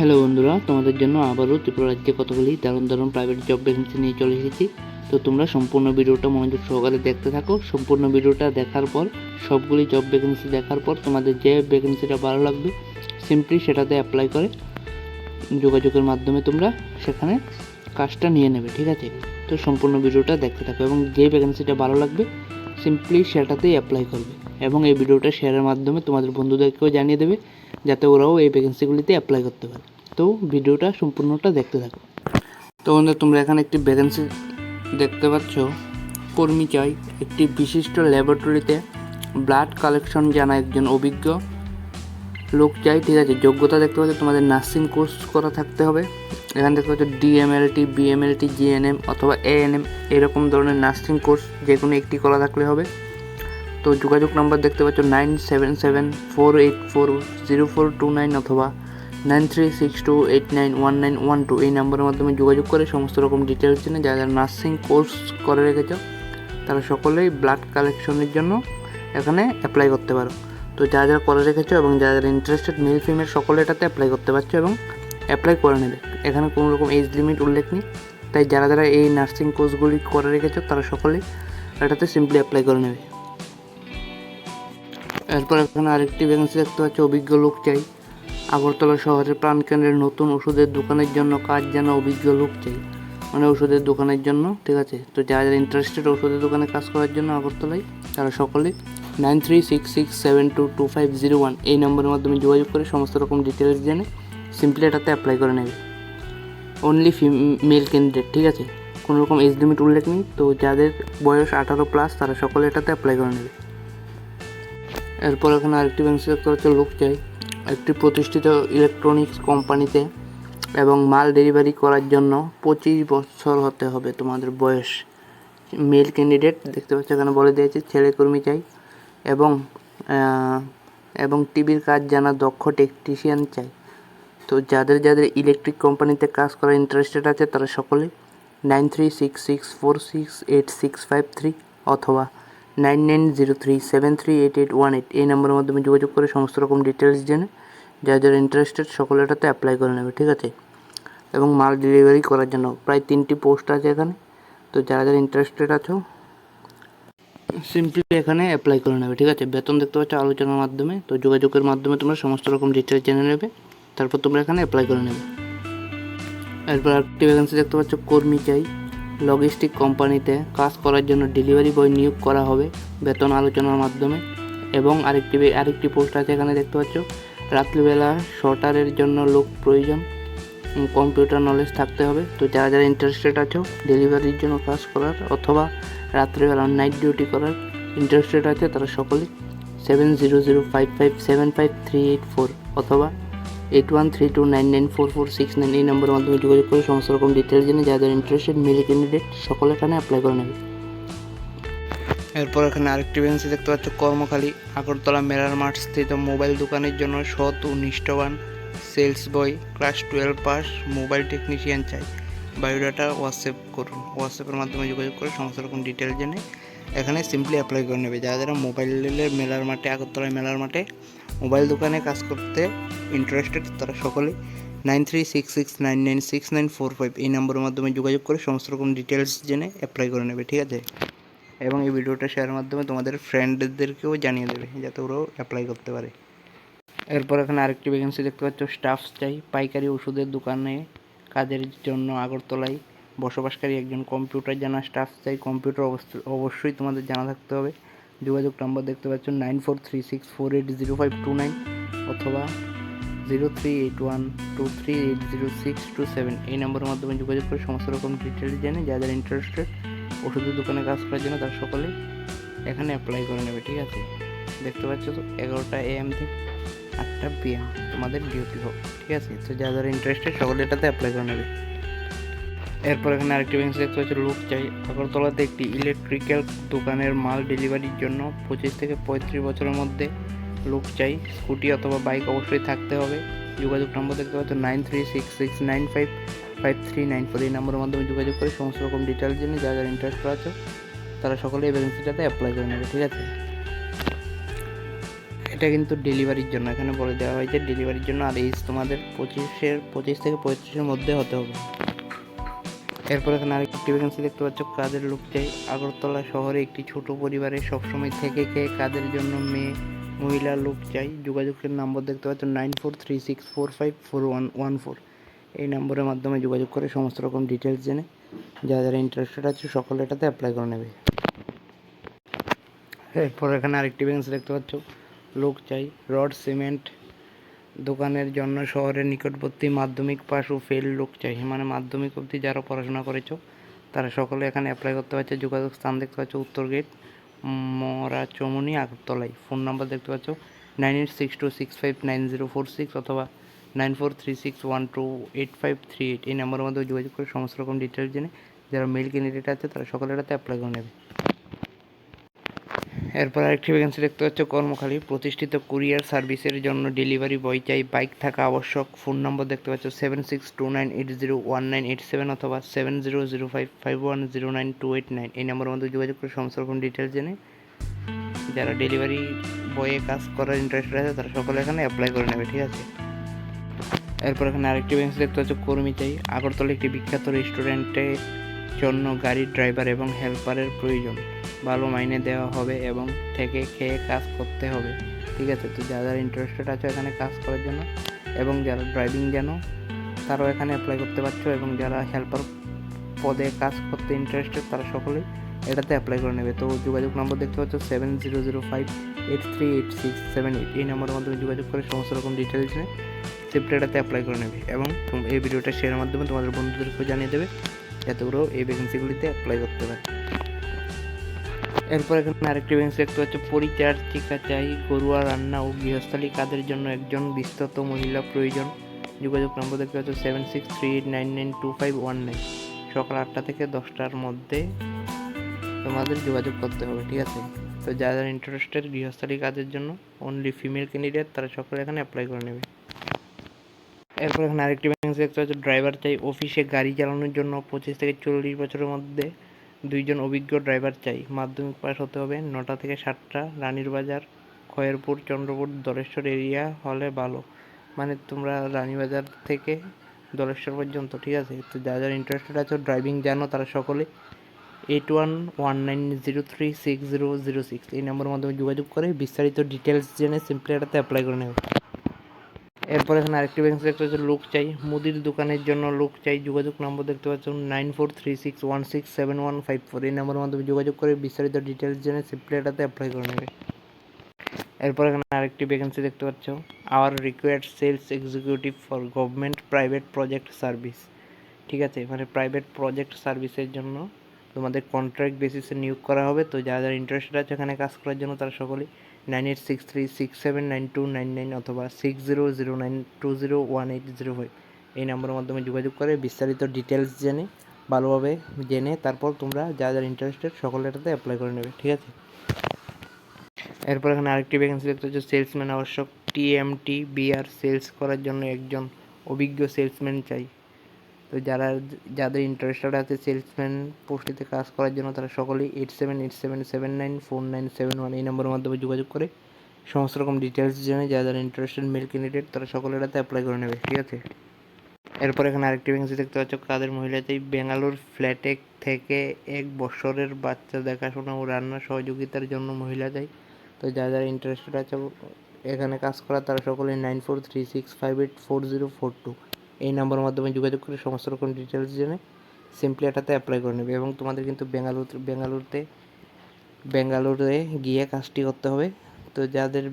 Hello বন্ধুরা। তোমাদের জন্য আবারও ত্রিপুরা রাজ্যে কতগুলি দারুণ দারুণ প্রাইভেট জব ভ্যাকেন্সি নিয়ে চলে এসেছি। তো তোমরা সম্পূর্ণ ভিডিওটা মনোযোগ সহকারে দেখতে থাকো। সম্পূর্ণ ভিডিওটা দেখার পর, সবগুলি জব ভ্যাকেন্সি দেখার পর তোমাদের যে ভ্যাকেন্সিটা ভালো লাগবে সিম্পলি সেটাতে অ্যাপ্লাই করে যোগাযোগের মাধ্যমে তোমরা সেখানে কাজটা নিয়ে নেবে, ঠিক আছে? তো সম্পূর্ণ ভিডিওটা দেখতে থাকো এবং যে ভ্যাকেন্সিটা ভালো লাগবে সিম্পলি সেটাতেই অ্যাপ্লাই করবে এবং এই ভিডিওটা শেয়ারের মাধ্যমে তোমাদের বন্ধুদেরকেও জানিয়ে দেবে যাতে ওরাও এই ভ্যাকেন্সিগুলিতে অ্যাপ্লাই করতে পারে। তো ভিডিওটা সম্পূর্ণটা দেখতে থাকো। তো বন্ধু, তোমরা এখানে একটি ভ্যাকেন্সি দেখতে পাচ্ছ। কর্মী চাই। একটি বিশিষ্ট ল্যাবরেটরিতে ব্লাড কালেকশন জানা একজন অভিজ্ঞ। লোক চাই, ঠিক আছে, যোগ্যতা দেখতে পাচ্ছ, তোমাদের নার্সিং কোর্স করা থাকতে হবে। এখানে দেখতে পাচ্ছ ডিএমএলটি বিএমএলটি জিএনএম অথবা এএনএম এরকম ধরনের নার্সিং কোর্স যে কোনো একটি করা থাকলে হবে। তো যোগাযোগ নাম্বার দেখতে পাচ্ছ nine seven seven four eight four zero four two nine অথবা nine three six two eight nine one nine one two এই নাম্বারের মাধ্যমে যোগাযোগ করে সমস্ত রকম ডিটেলস জেনে যারা নার্সিং কোর্স করে রেখেছ, তারা সকলেই ব্লাড কালেকশনের জন্য এখানে অ্যাপ্লাই করতে পারো। তো যারা যারা করে রেখেছো এবং যারা যারা ইন্টারেস্টেড মেল ফিমেল সকলে এটাতে অ্যাপ্লাই করতে পারছ এবং অ্যাপ্লাই করে নেবে। এখানে কোনো রকম এজ লিমিট উল্লেখ নেই। তাই যারা যারা এই নার্সিং কোর্সগুলি করে রেখেছো, তারা সকলেই এটাতে সিম্পলি অ্যাপ্লাই করে নেবে। এরপর এখানে আরেকটি ভ্যাকেন্সি দেখতে পাচ্ছি, অভিজ্ঞ লোক চাই। আগরতলা শহরের প্রাণকেন্দ্রের নতুন ওষুধের দোকানের জন্য কাজ যেন অভিজ্ঞ লোক চাই। মানে ওষুধের দোকানের জন্য, ঠিক আছে? তো যারা যারা ইন্টারেস্টেড ওষুধের দোকানে কাজ করার জন্য আগরতলায়, তারা সকলেই nine three six six seven two two five zero one এই নম্বরের মাধ্যমে যোগাযোগ করে সমস্ত রকম ডিটেলস জেনে সিম্পলি এটাতে অ্যাপ্লাই করে নেবে। অনলি মেল ক্যান্ডিডেট ঠিক আছে? কোনো রকম এজ লিমিট উল্লেখ নেই, তো যাদের বয়স আঠারো প্লাস তারা সকলে এটাতে অ্যাপ্লাই করে নেবে। এরপর এখানে আরেকটি ভ্যাকেন্সি দেখতে পাচ্ছ লোক চাই। একটি প্রতিষ্ঠিত ইলেকট্রনিক্স কোম্পানিতে এবং মাল ডেলিভারি করার জন্য পঁচিশ বছর হতে হবে তোমাদের বয়স। মেল ক্যান্ডিডেট দেখতে পাচ্ছ এখানে বলে দিয়েছে, ছেলে কর্মী চাই এবং এবং টিভির কাজ জানা দক্ষ টেকনিশিয়ান চাই। তো যাদের যাদের ইলেকট্রিক কোম্পানিতে কাজ করার ইন্টারেস্টেড আছে তারা সকলে nine three six six four six eight six five three অথবা nine nine zero three seven three eight eight one eight এই নম্বরের মাধ্যমে যোগাযোগ করে সমস্ত রকম ডিটেলস জেনে যারা যারা ইন্টারেস্টেড সকলে এটাতে অ্যাপ্লাই করে নেবে, ঠিক আছে? এবং মাল ডেলিভারি করার জন্য প্রায় তিনটি পোস্ট আছে এখানে। তো যারা যারা ইন্টারেস্টেড আছো সিম্পলি এখানে অ্যাপ্লাই করে নেবে, ঠিক আছে? বেতন দেখতে পাচ্ছ আলোচনার মাধ্যমে। তো যোগাযোগের মাধ্যমে তোমরা সমস্ত রকম ডিটেলস জেনে নেবে, তারপর তোমরা এখানে অ্যাপ্লাই করে নেবে। এরপর আরেকটি ভ্যাকেন্সি দেখতে পাচ্ছ, কর্মী চাই। লজিস্টিক কোম্পানিতে কাজ করার জন্য ডেলিভারি বয় নিয়োগ করা হবে বেতন আলোচনার মাধ্যমে। এবং আরেকটি আরেকটি পোস্ট আছে এখানে দেখতে পাচ্ছ। রাত্রিবেলা শর্টারের জন্য লোক প্রয়োজন। কম্পিউটার নলেজ থাকতে হবে। তো যারা যারা ইন্টারেস্টেড আছো ডেলিভারির জন্য কাজ করার অথবা রাত্রিবেলা নাইট ডিউটি করার ইন্টারেস্টেড আছে, তারা সকলে seven zero zero five five seven five three eight four অথবা eight one three two nine nine four four six nine এই নম্বরের মাধ্যমে যোগাযোগ করে সমস্ত রকম ডিটেলস জেনে, যাদের ইন্টারেস্টেড মেল ক্যান্ডিডেট সকলে এখানে অ্যাপ্লাই করে নেবে। এরপর এখানে আরেকটি ভ্যাকেন্সি দেখতে পাচ্ছ, কর্মখালী, আগরতলা, মেলার মাঠ স্থিত মোবাইল দোকানের জন্য সৎ ও নিষ্ঠবান sales boy class twelve pass mobile technician চাই। বায়োডাটা হোয়াটসঅ্যাপ করুন। হোয়াটসঅ্যাপের মাধ্যমে যোগাযোগ করে সমস্ত রকম ডিটেলস জেনে, এখানে সিম্পলি অ্যাপ্লাই করে নেবে। যারা যারা মোবাইলের মেলার মাঠে আগরতলা মেলার মাঠে মোবাইল দোকানে কাজ করতে ইন্টারেস্টেড তারা সকলে nine three six six nine nine six nine four five এই নম্বরের মাধ্যমে যোগাযোগ করে সমস্ত রকম ডিটেলস জেনে অ্যাপ্লাই করে নেবে, ঠিক আছে? এবং এই ভিডিওটা শেয়ারের মাধ্যমে তোমাদের ফ্রেন্ডদেরকেও জানিয়ে দেবে, যাতে ওরাও অ্যাপ্লাই করতে পারে। এরপর এখানে আরেকটি ভ্যাকেন্সি দেখতে পাচ্ছ স্টাফ চাই, পাইকারি ওষুধের দোকানে কাজের জন্য আগরতলায় বসবাসকারী একজন কম্পিউটার জানা স্টাফ চাই কম্পিউটার অবশ্য- অবশ্যই তোমাদের জানা থাকতে হবে। যোগাযোগ নম্বর দেখতে পাচ্ছ nine four three six four eight zero five two nine অথবা zero three eight one two three eight zero six two seven. এই নম্বরের মাধ্যমে যোগাযোগ করে সমস্ত রকম ডিটেলস জেনে যাদের ইন্টারেস্টেড ওষুধের দোকানে কাজ করার জন্য তারা সকলে এখানে অ্যাপ্লাই করে নেবে, ঠিক আছে? দেখতে পাচ্ছ তো, এগারোটা এএম থেকে আটটা পিএম তোমাদের ডিউটি হোক, ঠিক আছে? তো যারা যারা ইন্টারেস্টেড সকলে এটাতে অ্যাপ্লাই করে নেবে। এরপর এখানে আরেকটি ভ্যাকেন্সি দেখতে পাচ্ছি লোক চাই। আগরতলাতে একটি ইলেকট্রিক্যাল দোকানের মাল ডেলিভারির জন্য পঁচিশ থেকে পঁয়ত্রিশ বছরের মধ্যে লোক চাই। স্কুটি অথবা বাইক অবশ্যই থাকতে হবে। যোগাযোগ নম্বর দেখতে পাচ্ছ nine three six six nine five five three nine four এই নম্বরের মাধ্যমে যোগাযোগ করে সমস্ত রকম ডিটেলস জন্য যারা যারা ইন্টারেস্ট আছে, তারা সকলে এই ভ্যাকেন্সিটাতে অ্যাপ্লাই করে নেবে, ঠিক আছে? এটা কিন্তু ডেলিভারির জন্য, এখানে বলে দেওয়া হয়েছে ডেলিভারির জন্য। আর এইজ তোমাদের পঁচিশের, পঁচিশ থেকে পঁয়ত্রিশের মধ্যে হতে হবে। এরপর এখানে আরেকটি ভ্যাকেন্সি দেখতে পাচ্ছ লোক চাই আগরতলা শহরে একটি ছোট পরিবারে সবসময় থেকে খেয়ে কাজের জন্য মেয়ে, মহিলা লোক চাই। যোগাযোগের নম্বর দেখতে পাচ্ছ nine four three six four five four one one four এই নম্বরের মাধ্যমে যোগাযোগ করে সমস্ত রকম ডিটেলস জেনে যারা যারা ইন্টারেস্টেড আছে, সকলে এটাতে অ্যাপ্লাই করে নেবে। এরপর এখানে আরেকটি ভ্যাকেন্সি দেখতে পাচ্ছ, লোক চাই, রড সিমেন্ট দোকানের জন্য শহরের নিকটবর্তী মাধ্যমিক পাস ও ফেল লোক চাই। মানে মাধ্যমিক অবধি যারা পড়াশোনা করেছ, তারা সকলে এখানে অ্যাপ্লাই করতে পারছে। যোগাযোগ স্থান দেখতে পাচ্ছ উত্তর গেট মরা চমুনি আগরতলায়। ফোন নাম্বার দেখতে পাচ্ছ nine eight six two six five nine zero four six অথবা nine four three six one two eight five three eight এই নাম্বারের মধ্যে যোগাযোগ করে সমস্ত রকম ডিটেলস জেনে, যারা মেল ক্যান্ডিডেট আছে, তারা সকলে এটাতে অ্যাপ্লাই করে নেবে। এরপর আরেকটি ভ্যাকেন্সি দেখতে পাচ্ছ, কর্মখালী। প্রতিষ্ঠিত কুরিয়ার সার্ভিসের জন্য ডেলিভারি বয় চাই বাইক থাকা আবশ্যক। ফোন নম্বর দেখতে পাচ্ছ seven six two nine eight zero one nine eight seven অথবা seven zero zero five five one zero nine two eight nine এই নম্বরের মধ্যে যোগাযোগ করে সমস্ত রকম ডিটেলস জেনে যারা ডেলিভারি বয়ে কাজ করার ইন্টারেস্টেড আছে, তারা সকলে এখানে অ্যাপ্লাই করে নেবে, ঠিক আছে? এরপর এখানে আরেকটি ভ্যাকেন্সি দেখতে পাচ্ছ, কর্মী চাই। আগরতলা একটি বিখ্যাত রেস্টুরেন্টের জন্য গাড়ির ড্রাইভার এবং হেল্পারের প্রয়োজন। ভালো মাইনে দেওয়া হবে এবং থেকে খেয়ে কাজ করতে হবে। ঠিক আছে? তো যারা যারা ইন্টারেস্টেড আছে এখানে কাজ করার জন্য এবং যারা ড্রাইভিং জানো, তারাও এখানে অ্যাপ্লাই করতে পারছ এবং যারা হেল্পার পদে কাজ করতে ইন্টারেস্টেড তারা সকলেই এটাতে অ্যাপ্লাই করে নেবে। তো যোগাযোগ নম্বর দেখতে পাচ্ছ seven zero zero five eight three eight six seven eight এই নম্বরের মাধ্যমে যোগাযোগ করে সমস্ত রকম ডিটেলস নিয়ে সিফট এটাতে অ্যাপ্লাই করে নেবে এবং এই ভিডিওটা শেয়ারের মাধ্যমে তোমাদের বন্ধুদেরকেও জানিয়ে দেবে যাতে ওরাও এই ভ্যাকেন্সিগুলিতে অ্যাপ্লাই করতে পারে। এরপর এখানে আরেকটি ভ্যাকেন্সি দেখতে পাচ্ছ পরিচারিকা চাই ঘরোয়া রান্না ও গৃহস্থালী কাজের জন্য একজন বিস্তৃত মহিলা প্রয়োজন। যোগাযোগ নম্বর দেখতে পাচ্ছ seven six three eight nine nine two five one nine সকাল আটটা থেকে দশটার মধ্যে তোমাদের যোগাযোগ করতে হবে, ঠিক আছে? তো যারা যারা ইন্টারেস্টেড গৃহস্থালী কাজের জন্য অনলি ফিমেল ক্যান্ডিডেট তারা সকলে এখানে অ্যাপ্লাই করে নেবে। এরপর এখানে আরেকটি ভ্যাকেন্সি দেখতে পাচ্ছ ড্রাইভার চাই। অফিসে গাড়ি চালানোর জন্য পঁচিশ থেকে চল্লিশ বছরের মধ্যে দুইজন অভিজ্ঞ ড্রাইভার চাই। মাধ্যমিক পাস হতে হবে নটা থেকে সাতটা। রানীর বাজার খয়েরপুর, চন্দ্রপুর, দলেশ্বর এরিয়া হলে ভালো। মানে তোমরা রানীবাজার থেকে দলেশ্বর পর্যন্ত, ঠিক আছে? তো যারা যারা ইন্টারেস্টেড আছো ড্রাইভিং জানো তারা সকলে। Eight one one nine zero three six zero zero six এই নম্বরের মাধ্যমে যোগাযোগ করে, বিস্তারিত ডিটেলস জেনে সিম্পলি এটাতে অ্যাপ্লাই করে নেবে। এরপর এখানে আরেকটি ভ্যাকেন্সি দেখতে পাচ্ছ লোক চাই। মুদির দোকানের জন্য লোক চাই। যোগাযোগ নম্বর দেখতে পাচ্ছ nine four three six one six seven one five four. এই নম্বরের মাধ্যমে যোগাযোগ করে বিস্তারিত ডিটেলস জেনে সিপ্লেটাতে অ্যাপ্লাই করে নেবে। এরপর এখানে আরেকটি ভ্যাকেন্সি দেখতে পাচ্ছ। Our required sales executive for government private project service ঠিক আছে মানে প্রাইভেট প্রজেক্ট সার্ভিসের জন্য তোমাদের কন্ট্রাক্ট বেসিসে নিয়োগ করা হবে। তো যারা যারা ইন্টারেস্টেড আছে এখানে কাজ করার জন্য তারা সকলেই nine eight six three six seven nine two nine nine অথবা six zero zero nine two zero one eight zero five এই নাম্বারের মাধ্যমে যোগাযোগ করে বিস্তারিত ডিটেলস জেনে, ভালোভাবে জেনে তারপর তোমরা যা যারা ইন্টারেস্টেড সকলে এটাতে অ্যাপ্লাই করে নেবে, ঠিক আছে? এরপর এখানে আরেকটি ভ্যাকেন্সি দেখতে হচ্ছে সেলসম্যান আবশ্যক টিএমটি বিআর সেলস করার জন্য একজন অভিজ্ঞ সেলসম্যান চাই। তো যারা যাদের ইন্টারেস্টেড আছে সেলসম্যান পোস্টিতে কাজ করার জন্য, তারা সকলেই eight seven eight seven seven nine four nine seven one এই নম্বরের মাধ্যমে যোগাযোগ করে সমস্ত রকম ডিটেলস জেনে, যারা যারা ইন্টারেস্টেড মেল ক্যান্ডিডেট তারা সকলে এটাতে অ্যাপ্লাই করে নেবে, ঠিক আছে? এরপর এখানে আরেকটি ভ্যাকেন্সি দেখতে পাচ্ছ, কাদের মহিলা চাই বেঙ্গালুর ফ্ল্যাটে থেকে এক বছরের বাচ্চা দেখাশোনা ও রান্নার সহযোগিতার জন্য মহিলা চাই তো যারা যারা ইন্টারেস্টেড আছে এখানে কাজ করা তারা সকলে nine four three six five eight four zero four two এই নাম্বারের মাধ্যমে যোগাযোগ করে সমস্ত রকম ডিটেলস জেনে সিম্পলি এটাতে অ্যাপ্লাই করে নেবে এবং তোমাদের কিন্তু বেঙ্গালুর বেঙ্গালুরুতে বেঙ্গালুরুতে গিয়ে কাজটি করতে হবে। তো যাদের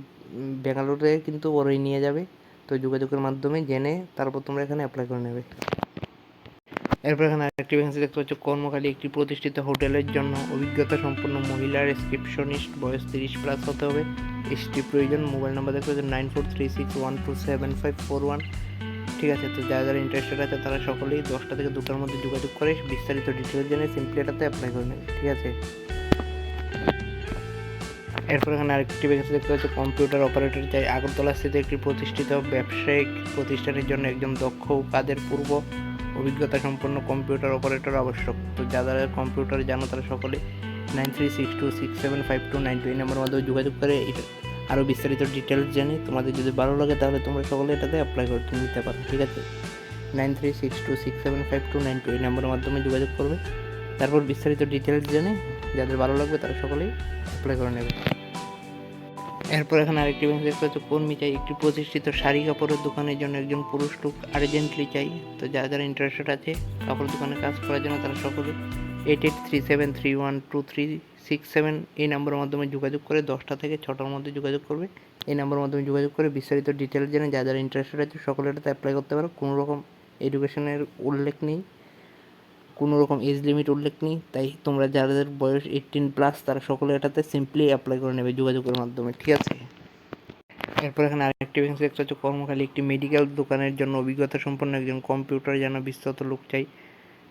বেঙ্গালুরুতে কিন্তু ওরাই নিয়ে যাবে। তো যোগাযোগের মাধ্যমে জেনে তারপর তোমরা এখানে অ্যাপ্লাই করে নেবে। এরপর এখানে আরেকটি ভ্যাকেন্সি দেখতে পাচ্ছ। কর্মকালী একটি প্রতিষ্ঠিত হোটেলের জন্য অভিজ্ঞতা সম্পন্ন মহিলা রিসেপশনিস্ট বয়স তিরিশ প্লাস হতে হবে। এসটি প্রয়োজন। মোবাইল নাম্বার দেখতে পাচ্ছ nine four three six one two seven five four one. ঠিক আছে, তো যারা যারা ইন্টারেস্টেড আছে তারা সকলেই দশটা থেকে দুটার মধ্যে যোগাযোগ করে বিস্তারিত ডিটেলস জেনে সিম্পলি এটাতে অ্যাপ্লাই করে নেবে, ঠিক আছে? এরপর এখানে আরেকটি ভ্যাকেন্সি দেখতে পাচ্ছি কম্পিউটার অপারেটর চাই আগরতলা স্থিত একটি প্রতিষ্ঠিত ব্যবসায়িক প্রতিষ্ঠানের জন্য একজন দক্ষ কাদের পূর্ব অভিজ্ঞতা সম্পন্ন কম্পিউটার অপারেটর আবশ্যক। তো যারা কম্পিউটার জানো তারা সকলে nine three six two six seven five two nine two এই নম্বরের মাধ্যমে যোগাযোগ করে আরও বিস্তারিত ডিটেলস জানি। তোমাদের যদি ভালো লাগে, তাহলে তোমরা সকলে এটাতে অ্যাপ্লাই করতে নিতে পারো, ঠিক আছে? Nine three six two six seven five two nine two এই নম্বরের মাধ্যমে যোগাযোগ করবে। তারপর বিস্তারিত ডিটেলস জেনে। যাদের ভালো লাগবে, তারা সকলেই অ্যাপ্লাই করে নেবে। এরপর এখানে আরেকটি ব্যাংক দেখতে হচ্ছে কর্মী চাই একটি প্রতিষ্ঠিত শাড়ি কাপড়ের দোকানের জন্য একজন পুরুষ লোক আর্জেন্টলি চাই? তো যারা যারা ইন্টারেস্টেড আছে কাপড় দোকানে কাজ করার জন্য, তারা সকলে eight eight three seven three one two three six seven এই নাম্বারের মাধ্যমে যোগাযোগ করে দশটা থেকে ছটার মধ্যে যোগাযোগ করবে। এই নাম্বারের মাধ্যমে যোগাযোগ করে বিস্তারিত ডিটেলস জেনে যারা যারা ইন্টারেস্টেড আছে সকলে এটাতে অ্যাপ্লাই করতে পারো। কোনো রকম এডুকেশনের উল্লেখ নেই, কোনো রকম এজ লিমিট উল্লেখ নেই, তাই তোমরা যাদের বয়স এইটিন প্লাস তারা সকলে এটাতে সিম্পলি অ্যাপ্লাই করে নেবে যোগাযোগের মাধ্যমে, ঠিক আছে? এরপর এখানে আরেকটি ভ্যাকেন্সি হচ্ছে কর্মখালী একটি মেডিকেল দোকানের জন্য অভিজ্ঞতা সম্পন্ন একজন কম্পিউটার জানা বিস্তৃত লোক চাই।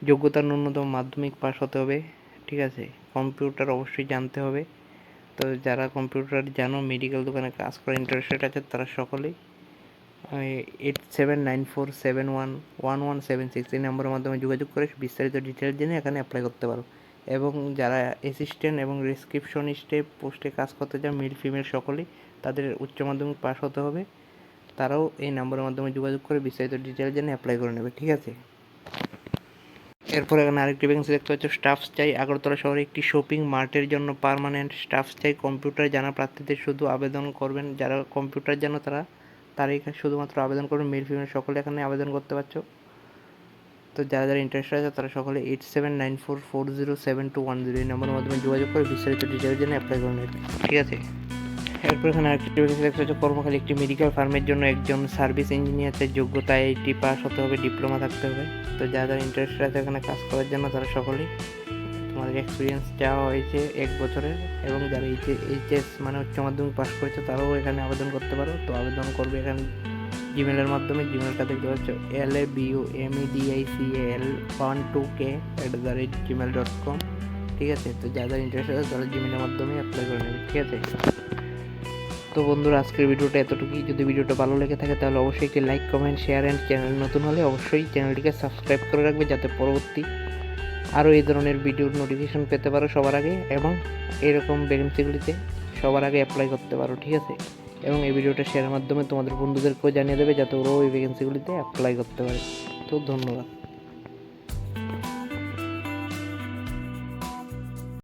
যোগ্যতার ন্যূনতম মাধ্যমিক পাস হতে হবে, ঠিক আছে? কম্পিউটার অবশ্যই জানতে হবে। তো যারা কম্পিউটার জানো মেডিকেল দোকানে কাজ করে ইন্টারেস্টেড আছে, তারা সকলেই eight seven nine four seven one one one seven six এই নম্বরের মাধ্যমে যোগাযোগ করে বিস্তারিত ডিটেলস জেনে এখানে অ্যাপ্লাই করতে পারো। এবং যারা অ্যাসিস্ট্যান্ট এবং রেসক্রিপশনিস্টে পোস্টে কাজ করতে চায় মেল ফিমেল সকলেই, তাদের উচ্চ মাধ্যমিক পাস হতে হবে। তারাও এই নম্বরের মাধ্যমে যোগাযোগ করে বিস্তারিত ডিটেলস জেনে অ্যাপ্লাই করে নেবে, ঠিক আছে? এরপর এখানে আরেকটি ভ্যাকেন্সি দেখতে হচ্ছে স্টাফ চাই। আগরতলা শহরে একটি শপিং মার্টের জন্য পার্মানেন্ট স্টাফ চাই। কম্পিউটার জানা প্রার্থীদের শুধু আবেদন করবেন। যারা কম্পিউটার জানো তারা, তারাই শুধুমাত্র আবেদন করবেন। মেল ফিমেল সকলে এখানে আবেদন করতে পারছ। তো যারা যারা ইন্টারেস্ট আছে, তারা সকলে eight seven nine four four zero seven two one zero এই নম্বরের মাধ্যমে যোগাযোগ করে বিস্তারিত ডিটেলের জন্য অ্যাপ্লাই করে নেবে ঠিক আছে? এরপর এখানে আরেকটি দেখতে হচ্ছে কর্মখালী। একটি মেডিকেল ফার্মের জন্য একজন সার্ভিস ইঞ্জিনিয়ারের যোগ্যতা এইটি পাস হতে হবে ডিপ্লোমা থাকতে হবে। তো যারা যারা ইন্টারেস্টেড আছে এখানে কাজ করার জন্য তারা সকলেই তোমাদের এক্সপিরিয়েন্স চাওয়া হয়েছে এক বছরের, এবং যারা এইচ এইচএস মানে উচ্চ মাধ্যমিক পাস করেছে, তারাও এখানে আবেদন করতে পারো। তো আবেদন করবে এখানে জিমেলের মাধ্যমে জিমেলটা দেখতে পাচ্ছ L A B M E C L one two K at the rate Gmail dot com ঠিক আছে? তো যাদের ইন্টারেস্ট আছে তারা জিমেলের মাধ্যমে অ্যাপ্লাই করে নেবে, ঠিক আছে? তো বন্ধুরা, আজকের ভিডিওটা এতটুকুই। যদি ভিডিওটা ভালো লেগে থাকে, তাহলে অবশ্যই একটি like comment share and channel নতুন হলে অবশ্যই চ্যানেলটিকে সাবস্ক্রাইব করে রাখবে যাতে পরবর্তী আরও এই ধরনের ভিডিওর নোটিফিকেশন পেতে পারো সবার আগে এবং এরকম ভ্যাকেন্সিগুলিতে সবার আগে অ্যাপ্লাই করতে পারো, ঠিক আছে? এবং এই ভিডিওটা শেয়ারের মাধ্যমে তোমাদের বন্ধুদেরকেও জানিয়ে দেবে যাতে ওরাও এই ভ্যাকেন্সিগুলিতে অ্যাপ্লাই করতে পারে। তো ধন্যবাদ।